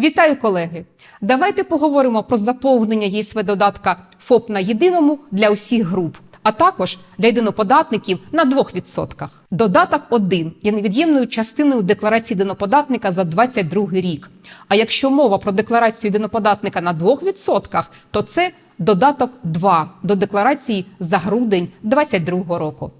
Вітаю, колеги! Давайте поговоримо про заповнення ЄСВ додатка ФОП на єдиному для усіх груп, а також для єдиноподатників на 2%. Додаток 1 є невід'ємною частиною декларації єдиноподатника за 2022 рік. А якщо мова про декларацію єдиноподатника на 2%, то це додаток 2 до декларації за грудень 2022 року.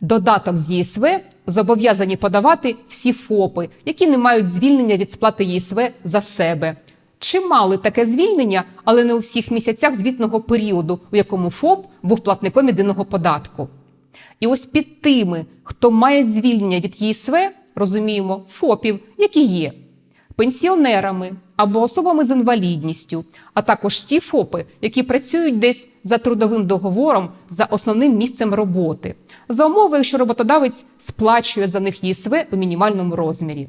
Додаток з ЄСВ зобов'язані подавати всі ФОПи, які не мають звільнення від сплати ЄСВ за себе. Чи мали таке звільнення, але не у всіх місяцях звітного періоду, у якому ФОП був платником єдиного податку. І ось під тими, хто має звільнення від ЄСВ, розуміємо ФОПів, які є пенсіонерами або особами з інвалідністю, а також ті ФОПи, які працюють десь за трудовим договором за основним місцем роботи, за умови, якщо роботодавець сплачує за них ЄСВ у мінімальному розмірі.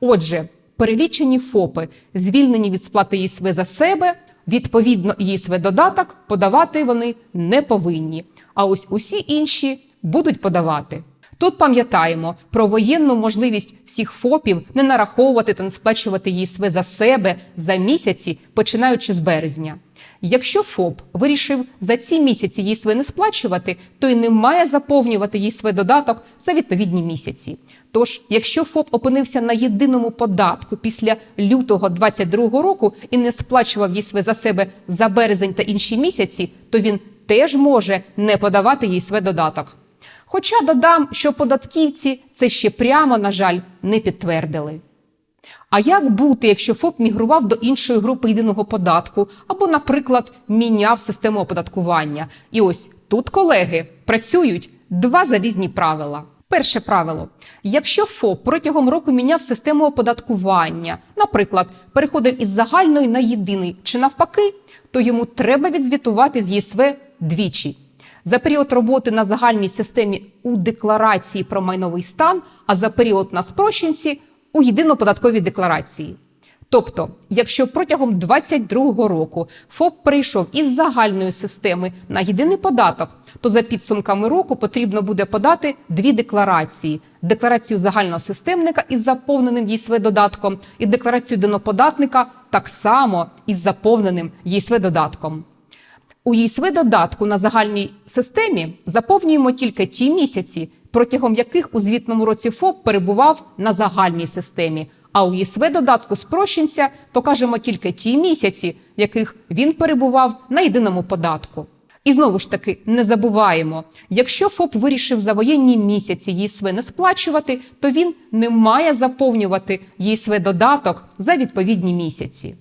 Отже, перелічені ФОПи, звільнені від сплати ЄСВ за себе, відповідно ЄСВ додаток подавати вони не повинні. А ось усі інші будуть подавати. Тут пам'ятаємо про воєнну можливість всіх ФОПів не нараховувати та не сплачувати ЄСВ за себе за місяці, починаючи з березня. Якщо ФОП вирішив за ці місяці ЄСВ не сплачувати, то й не має заповнювати ЄСВ додаток за відповідні місяці. Тож, якщо ФОП опинився на єдиному податку після лютого 2022 року і не сплачував ЄСВ за себе за березень та інші місяці, то він теж може не подавати ЄСВ додаток. Хоча додам, що податківці це ще прямо, на жаль, не підтвердили. А як бути, якщо ФОП мігрував до іншої групи єдиного податку або, наприклад, міняв систему оподаткування? І ось тут, колеги, працюють два залізні правила. Перше правило: якщо ФОП протягом року міняв систему оподаткування, наприклад, переходив із загальної на єдиний чи навпаки, то йому треба відзвітувати з ЄСВ двічі. За період роботи на загальній системі у декларації про майновий стан, а за період на спрощенці у єдиноподатковій декларації. Тобто, якщо протягом 2022 року ФОП перейшов із загальної системи на єдиний податок, то за підсумками року потрібно буде подати дві декларації: декларацію загального системника із заповненим ЄСВ додатком і декларацію єдиноподатника так само із заповненим ЄСВ додатком. У ЄСВ додатку на загальній системі заповнюємо тільки ті місяці, протягом яких у звітному році ФОП перебував на загальній системі. А у ЄСВ додатку спрощенця покажемо тільки ті місяці, в яких він перебував на єдиному податку. І знову ж таки не забуваємо, якщо ФОП вирішив за воєнні місяці ЄСВ не сплачувати, то він не має заповнювати ЄСВ додаток за відповідні місяці.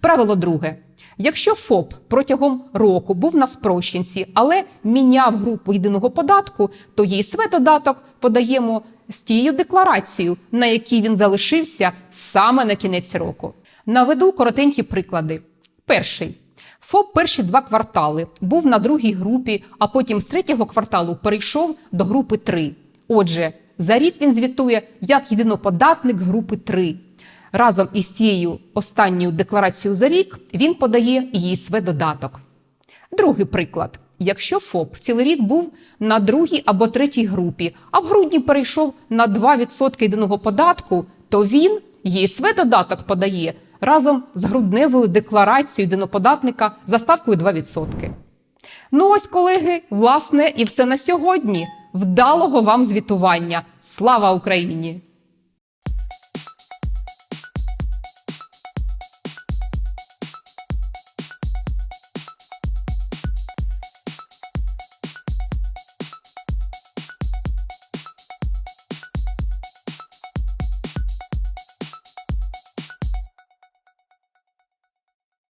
Правило друге. Якщо ФОП протягом року був на спрощенці, але міняв групу єдиного податку, то ЄСВ додаток подаємо з тією декларацією, на якій він залишився саме на кінець року. Наведу коротенькі приклади. Перший. ФОП перші два квартали був на другій групі, а потім з третього кварталу перейшов до групи 3. Отже, за рік він звітує як єдиноподатник групи 3. Разом із цією останньою декларацією за рік він подає ЄСВ додаток. Другий приклад. Якщо ФОП цілий рік був на другій або третій групі, а в грудні перейшов на 2% єдиного податку, то він ЄСВ додаток подає разом з грудневою декларацією єдиноподатника за ставкою 2%. Ну ось, колеги, власне, і все на сьогодні. Вдалого вам звітування. Слава Україні!